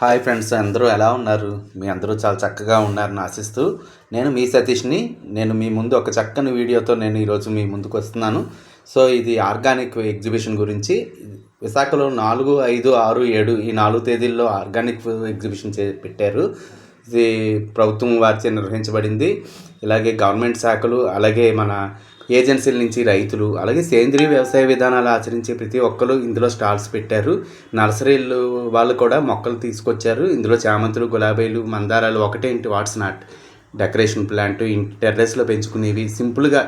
Hi friends అందరూ ఎలా ఉన్నారు? మీ అందరూ చాలా చక్కగా ఉన్నారని ఆశిస్తూ నేను మీ సతీష్ని నేను మీ ముందు ఒక చక్కని వీడియోతో నేను ఈరోజు మీ ముందుకు వస్తున్నాను. సో ఇది ఆర్గానిక్ ఎగ్జిబిషన్ గురించి. విశాఖలో నాలుగు ఐదు ఆరు ఏడు ఈ నాలుగు తేదీల్లో ఆర్గానిక్ ఎగ్జిబిషన్ చే పెట్టారు. ఇది ప్రభుత్వం వారిచే నిర్వహించబడింది. ఇలాగే గవర్నమెంట్ శాఖలు అలాగే మన ఏజెన్సీల నుంచి రైతులు అలాగే సేంద్రీయ వ్యవసాయ విధానాలు ఆచరించే ప్రతి ఒక్కరు ఇందులో స్టాల్స్ పెట్టారు. నర్సరీలు వాళ్ళు కూడా మొక్కలు తీసుకొచ్చారు. ఇందులో చామంతులు గులాబీలు మందారాలు ఒకటే ఇంటి వాట్స్ నాట్. డెకరేషన్ ప్లాంట్ ఇంటి టెర్రస్లో పెంచుకునేవి. సింపుల్గా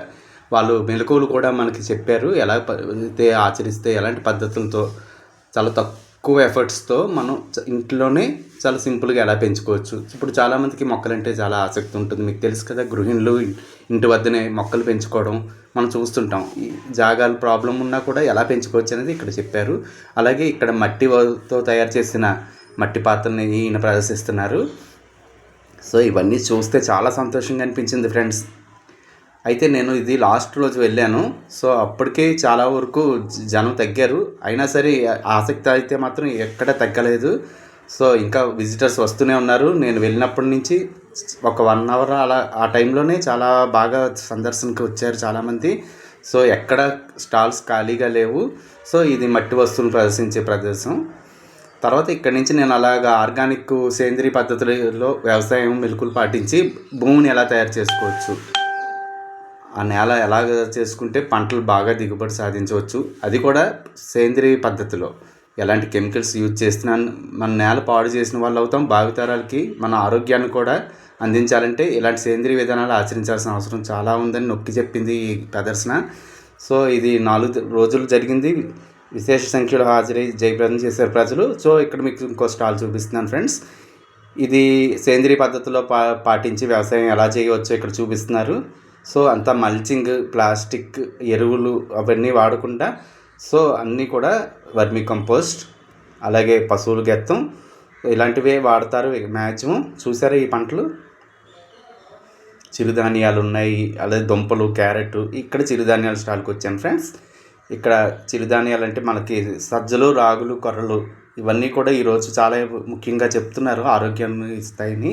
వాళ్ళు మెలకువలు కూడా మనకి చెప్పారు. ఎలా అయితే ఆచరిస్తే ఎలాంటి పద్ధతులతో చాలా తక్కువ ఎఫర్ట్స్తో మనం ఇంట్లోనే చాలా సింపుల్గా ఎలా పెంచుకోవచ్చు. ఇప్పుడు చాలామందికి మొక్కలంటే చాలా ఆసక్తి ఉంటుంది. మీకు తెలుసు కదా గృహిణులు ఇంటి వద్దనే మొక్కలు పెంచుకోవడం మనం చూస్తుంటాం. ఈ జాగాలు ప్రాబ్లం ఉన్నా కూడా ఎలా పెంచుకోవచ్చు అనేది ఇక్కడ చెప్పారు. అలాగే ఇక్కడ మట్టితో తయారు చేసిన మట్టి పాత్రని ఈయన ప్రదర్శిస్తున్నారు. సో ఇవన్నీ చూస్తే చాలా సంతోషంగా అనిపించింది ఫ్రెండ్స్. అయితే నేను ఇది లాస్ట్ రోజు వెళ్ళాను. సో అప్పటికే చాలా వరకు జనం తగ్గారు. అయినా సరే ఆసక్తి అయితే మాత్రం ఎక్కడ తగ్గలేదు. సో ఇంకా విజిటర్స్ వస్తూనే ఉన్నారు. నేను వెళ్ళినప్పటి నుంచి ఒక వన్ అవర్ అలా ఆ టైంలోనే చాలా బాగా సందర్శనకి వచ్చారు చాలామంది. సో ఎక్కడ స్టాల్స్ ఖాళీగా లేవు. సో ఇది మట్టి వస్తువులు ప్రదర్శించే ప్రదేశం. తర్వాత ఇక్కడి నుంచి నేను అలాగా ఆర్గానిక్ సేంద్రీయ పద్ధతులలో వ్యవసాయం మెలకులు పాటించి భూమిని ఎలా తయారు చేసుకోవచ్చు. ఆ నేల ఎలాగ చేసుకుంటే పంటలు బాగా దిగుబడి సాధించవచ్చు. అది కూడా సేంద్రియ పద్ధతిలో. ఎలాంటి కెమికల్స్ యూజ్ చేస్తున్నా మన నేల పాడు చేసిన వాళ్ళు అవుతాం. భావితరాలకి మన ఆరోగ్యాన్ని కూడా అందించాలంటే ఇలాంటి సేంద్రియ విధానాలు ఆచరించాల్సిన అవసరం చాలా ఉందని నొక్కి చెప్పింది ఈ ప్రదర్శన. సో ఇది నాలుగు రోజులు జరిగింది. విశేష సంఖ్యలో హాజరై జయప్రదం చేశారు ప్రజలు. సో ఇక్కడ మీకు ఇంకో స్టాల్ చూపిస్తున్నాను ఫ్రెండ్స్. ఇది సేంద్రియ పద్ధతిలో పా పాటించి వ్యవసాయం ఎలా చేయవచ్చో ఇక్కడ చూపిస్తున్నారు. సో అంతా మల్చింగ్ ప్లాస్టిక్ ఎరువులు అవన్నీ వాడకుండా సో అన్నీ కూడా వర్మి కంపోస్ట్ అలాగే పశువుల గెత్తం ఇలాంటివే వాడతారు మ్యాక్సిమం చూసారా ఈ పంటలు? చిరుధాన్యాలు ఉన్నాయి అలాగే దుంపలు క్యారెట్ ఇక్కడ చిరుధాన్యాల స్టాల్కి వచ్చాను ఫ్రెండ్స్. ఇక్కడ చిరుధాన్యాలు అంటే మనకి సజ్జలు రాగులు కొర్రలు ఇవన్నీ కూడా ఈరోజు చాలా ముఖ్యంగా చెప్తున్నారు ఆరోగ్యాన్ని ఇస్తాయని.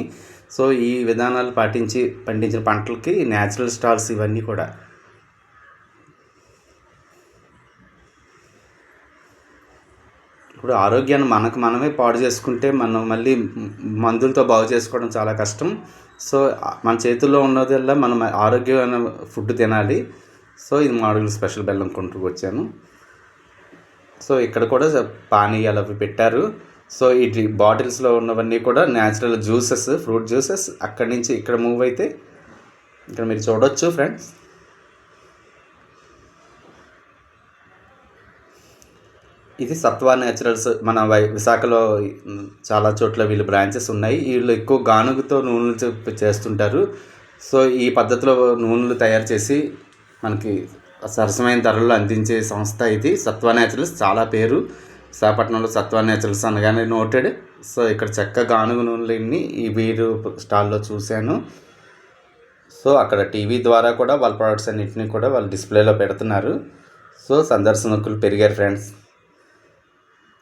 సో ఈ విధానాలు పాటించి పండించిన పంటలకి న్యాచురల్ స్టాల్స్ ఇవన్నీ కూడా. ఇప్పుడు ఆరోగ్యాన్ని మనకు మనమే పాడు చేసుకుంటే మనం మళ్ళీ మందులతో బాగు చేసుకోవడం చాలా కష్టం. సో మన చేతుల్లో ఉన్నదల్లా మనం ఆరోగ్యమైన ఫుడ్ తినాలి. సో ఇది మాడుగులు స్పెషల్ బెల్లం కొంటూ వచ్చాను. సో ఇక్కడ కూడా పానీయాలు అవి పెట్టారు. సో ఇది బాటిల్స్లో ఉన్నవన్నీ కూడా న్యాచురల్ జ్యూసెస్ ఫ్రూట్ జ్యూసెస్ అక్కడి నుంచి ఇక్కడ మూవ్ అయితే ఇక్కడ మీరు చూడొచ్చు ఫ్రెండ్స్. ఇది సత్వా న్యాచురల్స్ మన వై విశాఖలో చాలా చోట్ల వీళ్ళు బ్రాంచెస్ ఉన్నాయి. వీళ్ళు ఎక్కువ గానుగతో నూనెలు చేస్తుంటారు. సో ఈ పద్ధతిలో నూనెలు తయారు చేసి మనకి సరసమైన ధరల్లో అందించే సంస్థ ఇది. సత్వా న్యాచురల్స్ చాలా పేరు. విశాఖపట్నంలో సత్వా న్యాచురల్స్ అనగానే నోటెడ్. సో ఇక్కడ చెక్క గానుగ నూనెలు ఈ వీరు స్టాల్లో చూశాను. సో అక్కడ టీవీ ద్వారా కూడా వాళ్ళ ప్రొడక్ట్స్ అన్నింటినీ కూడా వాళ్ళు డిస్ప్లేలో పెడుతున్నారు. సో సందర్శనకులు పెరిగారు ఫ్రెండ్స్.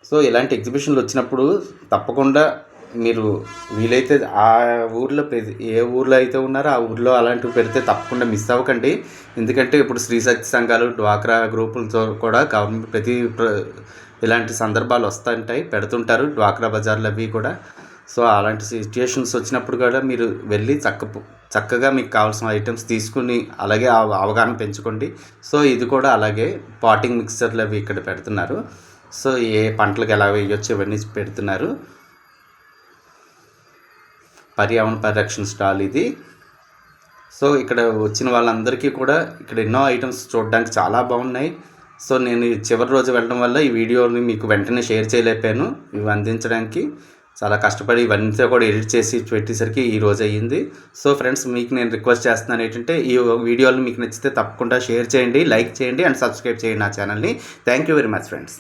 సో ఇలాంటి ఎగ్జిబిషన్లు వచ్చినప్పుడు తప్పకుండా మీరు వీలైతే ఆ ఊర్లో ఏ ఊర్లో అయితే ఉన్నారో ఆ ఊర్లో అలాంటివి పెడితే తప్పకుండా మిస్ అవ్వకండి. ఎందుకంటే ఇప్పుడు శ్రీ సంఘాలు డ్వాక్రా గ్రూపులతో కూడా గవర్నమెంట్ ప్రతి ప్ర- ఇలాంటి సందర్భాలు వస్తుంటాయి పెడుతుంటారు డ్వాక్రా బజార్లు అవి కూడా. సో అలాంటి సిచ్యుయేషన్స్ వచ్చినప్పుడు కూడా మీరు వెళ్ళి చక్క చక్కగా మీకు కావాల్సిన ఐటమ్స్ తీసుకుని అలాగే అవగాహన పెంచుకోండి. సో ఇది కూడా అలాగే పాటింగ్ మిక్సర్లు అవి ఇక్కడ పెడుతున్నారు. సో ఏ పంటలకు ఎలా వేయొచ్చు ఇవన్నీ పెడుతున్నారు. పర్యావరణ పరిరక్షణ స్టాల్ ఇది. సో ఇక్కడ వచ్చిన వాళ్ళందరికీ కూడా ఇక్కడ ఎన్నో ఐటమ్స్ చూడడానికి చాలా బాగున్నాయి. సో నేను చివరి రోజు వెళ్ళడం వల్ల ఈ వీడియోని మీకు వెంటనే షేర్ చేయలేకపోయాను. ఇవి అందించడానికి చాలా కష్టపడి ఇవన్నీ కూడా ఎడిట్ చేసి పెట్టేసరికి ఈ రోజు అయ్యింది. సో ఫ్రెండ్స్ మీకు నేను రిక్వెస్ట్ చేస్తున్నాను ఏంటంటే ఈ వీడియోలు మీకు నచ్చితే తప్పకుండా షేర్ చేయండి లైక్ చేయండి అండ్ సబ్స్క్రైబ్ చేయండి నా ఛానల్ని. Thank you very much friends.